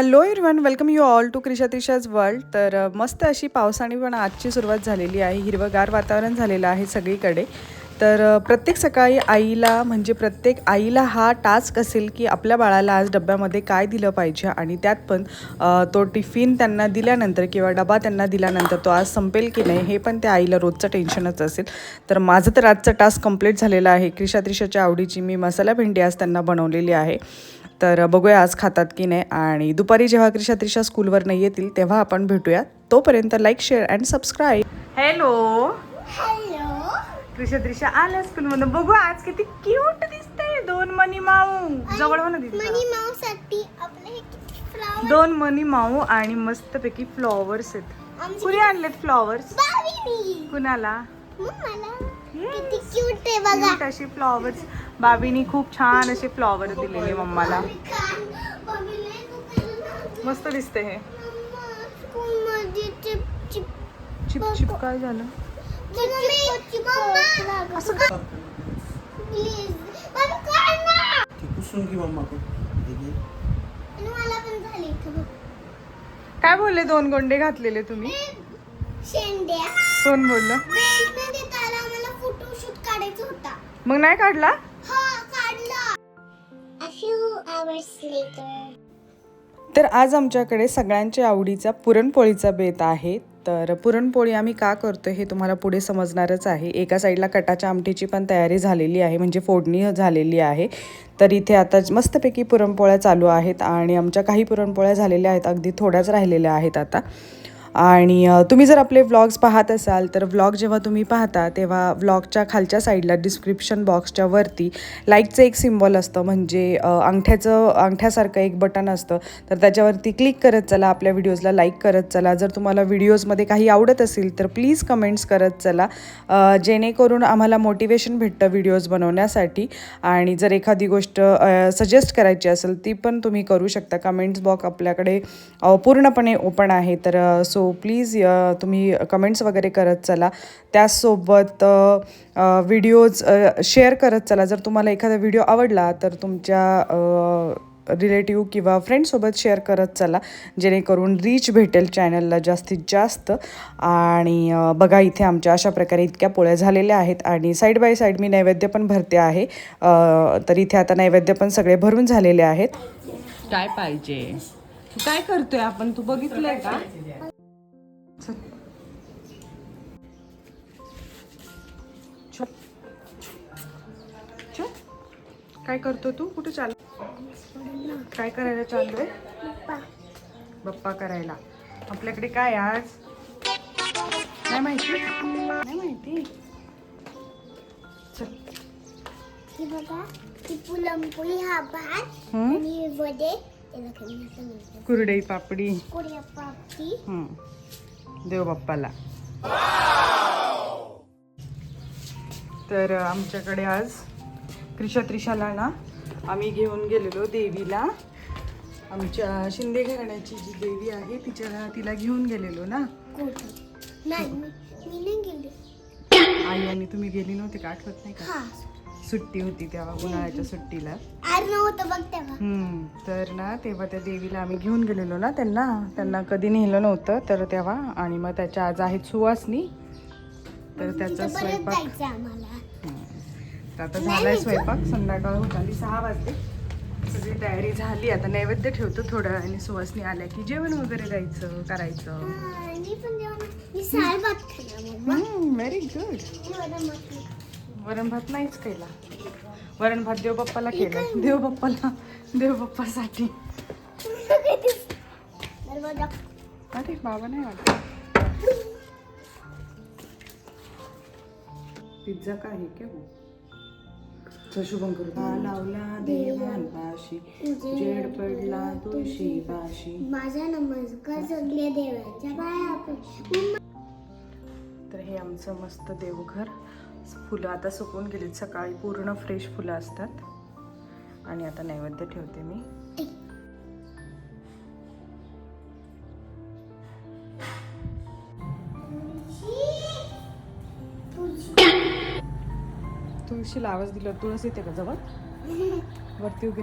Hello everyone welcome you all to Krisha Trisha's world तर मस्त अशी पावसाने पण आजची सुरुवात झालेली आहे. हिरवंगार वातावरण झालेलं आहे सगळीकडे. तर प्रत्येक सकाळी आईला म्हणजे प्रत्येक आईला हा टास्क असेल की आपल्या बाळाला आज डब्यामध्ये काय दिलं पाहिजे आणि त्यात पण तो टिफिन त्यांना दिल्यानंतर किंवा डबा त्यांना दिल्यानंतर तो आज संपेल की नाही हे पण त्या आईला रोजचं टेन्शनच असेल. तर माझं तर आजचं टास्क कंप्लीट झालेलं आहे. क्रिशा त्रिशाच्या आवडीची मी मसाला भेंडी आज त्यांना बनवलेली आहे. तर बघूया आज खातात की नाही. आणि दुपारी जेव्हा क्रिशा त्रिशा स्कूलवर नाही येतील तेव्हा आपण भेटूया. तोपर्यंत like share and subscribe hello hello Krisha Trisha आल्या स्कूलमधून. बघू आज किती क्यूट दिसते दोन मनी माऊ. जवळ हो ना दिसतं. मनी माऊसाठी आपले हे किती फ्लावर दोन मनी माऊ आणि मस्तपैकी फ्लॉवर्स आहेत. आमची कुणी आणलेत फ्लॉवर्स बावीनी. कुणाला? मला. किती क्यूट आहे बघा. Cute अशी फ्लॉवर्स बाबीनी खूप छान असे फ्लॉवर दिलेले मम्माला. मस्त दिसते हे. चिप चिप काय झालं? असं का? काय बोलले दोन गोंडे घातलेले तुम्ही? शेंड्या. कोण बोललं? काढायचा होता. मग नाही काढला? हा काढला. A few hours later. तर आज आमच्याकडे सगळ्यांच्या आवडीचा पुरणपोळीचा बेत आहे. तर पुरणपोळी आम्ही का करतो हे तुम्हाला पुढे समजणारच आहे. एका साईडला कटाच्या आमटीची पण तयारी झालेली आहे म्हणजे फोडणी झालेली आहे. तर इथे आता मस्तपैकी पुरणपोळ्या चालू आहेत आणि आमच्या काही पुरणपोळ्या झालेल्या आहेत अगदी थोड्याच राहिलेल्या आहेत आता. आणि तुम्ही जर आपले व्लॉग्स पाहत असाल तर व्लॉग जेव्हा तुम्ही पाहता तेव्हा व्लॉगच्या खालच्या साईडला डिस्क्रिप्शन बॉक्सच्या वरती लाईकचं एक सिम्बॉल असतं. म्हणजे अंगठ्याचं अंगठ्यासारखं एक बटन असतं. तर त्याच्यावरती क्लिक करत चला आपल्या व्हिडिओजला लाईक करत चला. जर तुम्हाला व्हिडिओजमध्ये काही आवडत असेल तर प्लीज कमेंट्स करत चला. जेणेकरून आम्हाला मोटिवेशन भेटतं व्हिडिओज बनवण्यासाठी. आणि जर एखादी गोष्ट सजेस्ट करायची असेल ती पण तुम्ही करू शकता. कमेंट्स बॉक्स आपल्याकडे पूर्णपणे ओपन आहे. तर सो सो प्लीज तुम्ही कमेंट्स वगैरे करत चला. त्याचसोबत व्हिडिओज शेअर करत चला. जर तुम्हाला एखादा व्हिडिओ आवडला तर तुमच्या रिलेटिव्ह किंवा फ्रेंडसोबत शेअर करत चला. जेणेकरून रीच भेटेल चॅनलला जास्तीत जास्त. आणि बघा इथे आमच्या अशा प्रकारे इतक्या पोळ्या झालेल्या आहेत. आणि साईड बाय साईड मी नैवेद्य पण भरते आहे. तर इथे आता नैवेद्य पण सगळे भरून झालेले आहेत. काय पाहिजे? काय करतोय आपण? तू बघितलंय का? काय करतो तू? कुठे चाल काय करायला चाललोय? बाप्पा करायला. आपल्याकडे काय आज? नाही माहिती? नाही माहिती? चल. बघा ती हा भात. आणि वडे कुरडई पापडी. कोरिया पापडी. हम्म. देव बाप्पाला तर आमच्याकडे आज क्रिशा त्रिशाला ना आम्ही घेऊन गेलेलो देवीला. आमच्या शिंदे घराण्याची जी देवी आहे तिच्या तिला घेऊन गेलेलो ना? आई आणि तुम्ही गेली नव्हती का? आठवत नाही का? हा. सुट्टी होती तेव्हा उन्हाळ्याच्या सुट्टीला. हम्म, तर ना तेव्हा त्या देवीला आम्ही घेऊन गेलेलो ना त्यांना. त्यांना कधी नेलं नव्हतं तर तेव्हा आणि मग त्याच्या आज आहेत सुवासनी. तर त्याचा स्वयंपाक जायचं तर आता झालाय स्वयंपाक संध्याकाळ होत आली सहा वाजते सगळी तयारी झाली आता नैवेद्य ठेवतो थोडं आणि सुवासनी आल्या की जेवण वगैरे द्यायचं करायचं. व्हेरी गुड वरण भात नाहीच केला. वरण भात देवबाप्पाला केला. देवबाप्पाला देवबाप्पासाठी. अरे बाबा नाही वाटत. पिझ्झा काय आहे क्या हो शुभम करू लावला देवांपाशी जेड पडला तुळशी पाशी माझा नमस्कार सगळ्या देवाच्या पाया पड- तर हे आमचं मस्त देवघर. फुलं आता सुकून गेलीत सकाळी पूर्ण फ्रेश फुलं असतात. आणि आता नैवेद्य ठेवते मी. तुळशीला आवाज दिला तुळस येते का जवळ? वरती उभी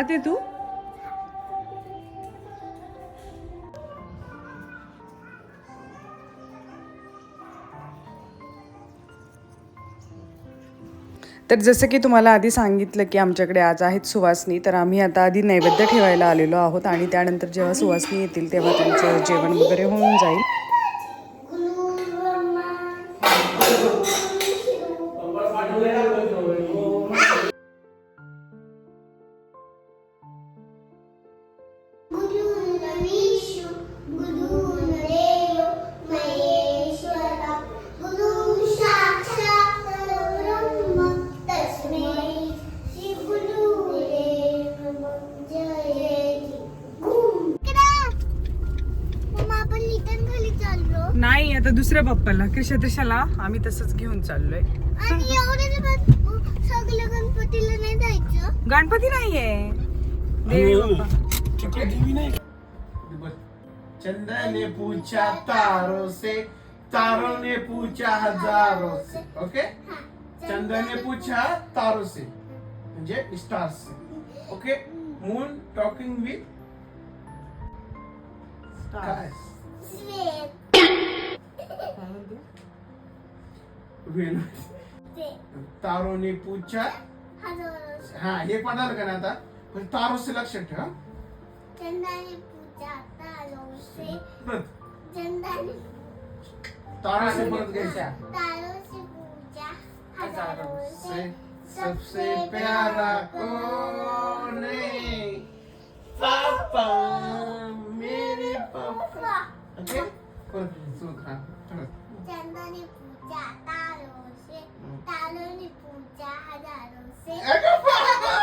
जाते तू? तर जसं की तुम्हाला आधी सांगितलं की आमच्याकडे आज आहेत सुवासनी तर आम्ही आता आधी नैवेद्य ठेवायला आलेलो आहोत आणि त्यानंतर जेव्हा सुवासनी येतील तेव्हा त्यांचं जेवण वगैरे होऊन जाईल. नाही दुसऱ्या पप्पाला कृष्ण तशाला आम्ही तसंच घेऊन चाललोय. आणि एवढे सगळं गणपतीला नाही जायचं. गणपती नाहीये. देवी बाप्पा. चंदा ने पूछा तारों से तारों ने पूछा हजारों से. ओके चंदा ने पूछा तारों से म्हणजे स्टार्स से. ओके मून टॉकिंग विथ काय श्वेत वेणू. ते. तारों ने पूछा हजारो. हा हे पडाल का ना आता? पण तारों से लक्षात ठेवा चंदाने पूजा तारो से परत घ्यायच्या पूजा सबसे प्यारा कौन है? पापा मेरे पापा ओके? परत सुरू पूजा तारो से तारोने पूजा हजारों से अगं बाबा!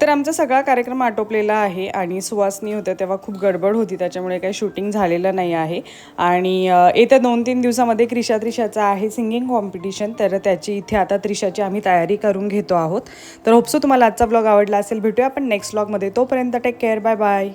तर आमचा सगळा कार्यक्रम आटोपलेला आहे आणि सुवासनी होत्या तेव्हा खूप गडबड होती त्याच्यामुळे काही शूटिंग झालेलं नाही आहे. आणि येत्या दोन तीन दिवसामध्ये क्रिशा त्रिशाचा आहे सिंगिंग कॉम्पिटिशन तर त्याची इथे आता त्रिशाची आम्ही तयारी करून घेतो आहोत. तर होपसो तुम्हाला आजचा ब्लॉग आवडला असेल भेटूया आपण नेक्स्ट ब्लॉगमध्ये तोपर्यंत टेक केअर बाय बाय